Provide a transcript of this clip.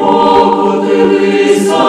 Покотилися